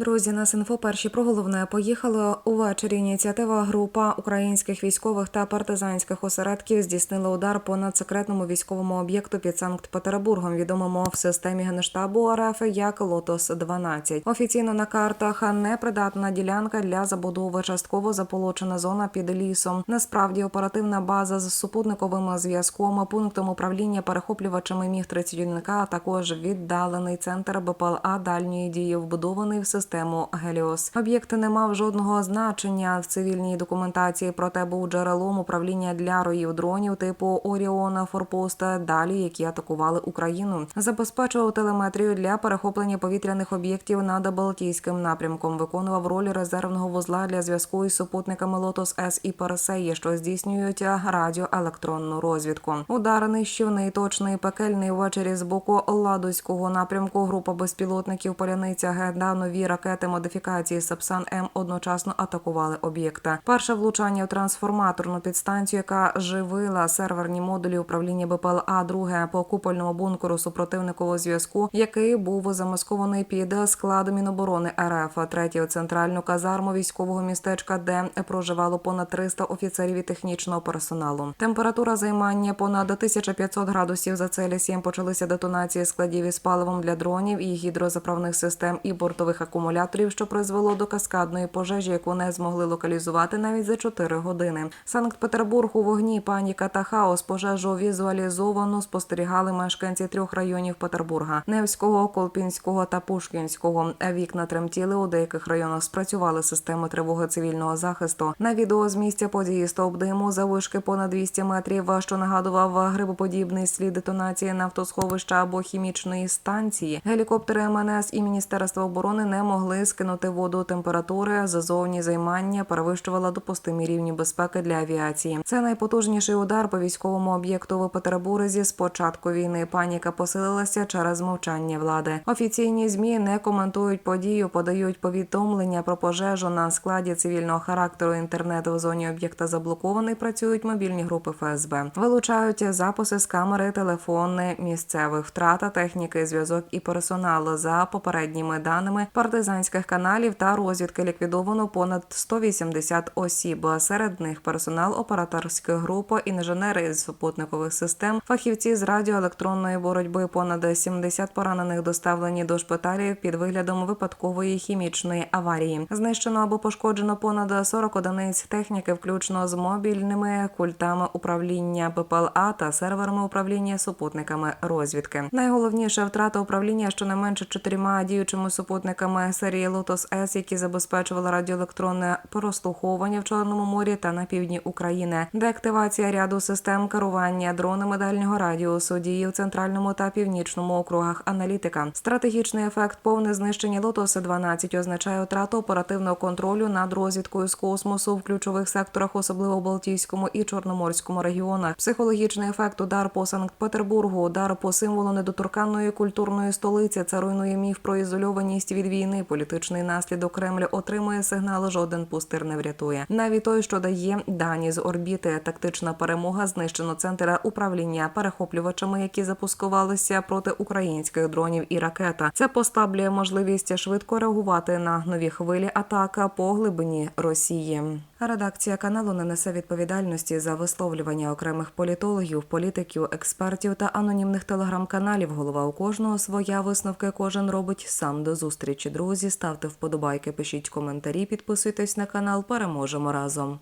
Друзі, нас інфо перші про головне поїхали увечері. Ініціатива група українських військових та партизанських осередків здійснила удар по надсекретному військовому об'єкту під Санкт-Петербургом, відомому в системі генштабу РФ як Лотос 12 Офіційно на картах непридатна ділянка для забудови, частково заполочена зона під лісом. Насправді оперативна база з супутниковим зв'язком, пунктом управління перехоплювачами міг 31 а також віддалений центр БПЛА дальньої дії, вбудований в систему Геліос. Об'єкт не мав жодного значення в цивільній документації, проте був джерелом управління для роїв дронів типу Оріона Форпоста, далі які атакували Україну. Забезпечував телеметрію для перехоплення повітряних об'єктів над Балтійським напрямком. Виконував роль резервного вузла для зв'язку із супутниками Лотос С і Персеї, що здійснюють радіоелектронну розвідку. Удар нищівний, точний, пекельний ввечері з боку Ладозького напрямку. Група безпілотників Поляниця Геда нові ракети модифікації Сапсан М одночасно атакували об'єкта. Перше влучання в трансформаторну підстанцію, яка живила серверні модулі управління БПЛА. Друге по купольному бункеру супротивникового зв'язку, який був замаскований під склад Міноборони РФ. Третє центральну казарму військового містечка, де проживало понад 300 офіцерів і технічного персоналу. Температура займання понад 1500 градусів за Цельсієм. Почалися детонації складів із паливом для дронів і гідрозаправних систем і бортових акумуляторів, що призвело до каскадної пожежі, яку не змогли локалізувати навіть за 4 години. Санкт-Петербург у вогні, паніка та хаос. Пожежу візуалізовано спостерігали мешканці трьох районів Петербурга: Невського, Колпінського та Пушкінського. Вікна тремтіли у деяких районах. Спрацювали системи тривоги цивільного захисту. На відео з місця події стовп диму завишки понад 200 метрів, що нагадував грибоподібний слід детонації нафтосховища або хімічної станції. Гелікоптери МНС і Міністерства оборони не могли скинути воду. Температури зазовні займання перевищувала допустимі рівні безпеки для авіації. Це найпотужніший удар по військовому об'єкту в Петербурзі. З початку війни паніка посилилася через мовчання влади. Офіційні змі не коментують подію, подають повідомлення про пожежу на складі цивільного характеру. Інтернет у зоні об'єкта заблокований. Працюють мобільні групи ФСБ. Вилучають записи з камери, телефони місцевих втрата техніки, зв'язок і персоналу за попередніми даними партизанських каналів та розвідки ліквідовано понад 180 осіб. Серед них персонал операторської групи, інженери з супутникових систем, фахівці з радіоелектронної боротьби. Понад 70 поранених доставлені до шпиталів під виглядом випадкової хімічної аварії. Знищено або пошкоджено понад 40 одиниць техніки, включно з мобільними культами управління БПЛА та серверами управління супутниками розвідки. Найголовніше втрата управління щонайменше чотирма діючими супутниками серії Lotus С, які забезпечували радіоелектронне прослуховування в Чорному морі та на півдні України, деактивація ряду систем керування дронами дальнього радіусу, дії в центральному та північному округах. Аналітика стратегічний ефект повне знищення Lotus 12 означає втрату оперативного контролю над розвідкою з космосу в ключових секторах, особливо в Балтійському і Чорноморському регіонах. Психологічний ефект удар по Санкт-Петербургу, удар по символу недоторканної культурної столиці. Це руйнує міф про ізольованість від війни. Політичний наслідок Кремль отримує сигнал. Жоден пустир не врятує. Навіть той, що дає дані з орбіти. Тактична перемога знищено центр управління перехоплювачами, які запускувалися проти українських дронів і ракета. Це послаблює можливість швидко реагувати на нові хвилі атака по глибині Росії. Редакція каналу не несе відповідальності за висловлювання окремих політологів, політиків, експертів та анонімних телеграм-каналів. Голова у кожного своя висновки кожен робить сам до зустрічі. Друзі, ставте вподобайки, пишіть коментарі, підписуйтесь на канал. Переможемо разом.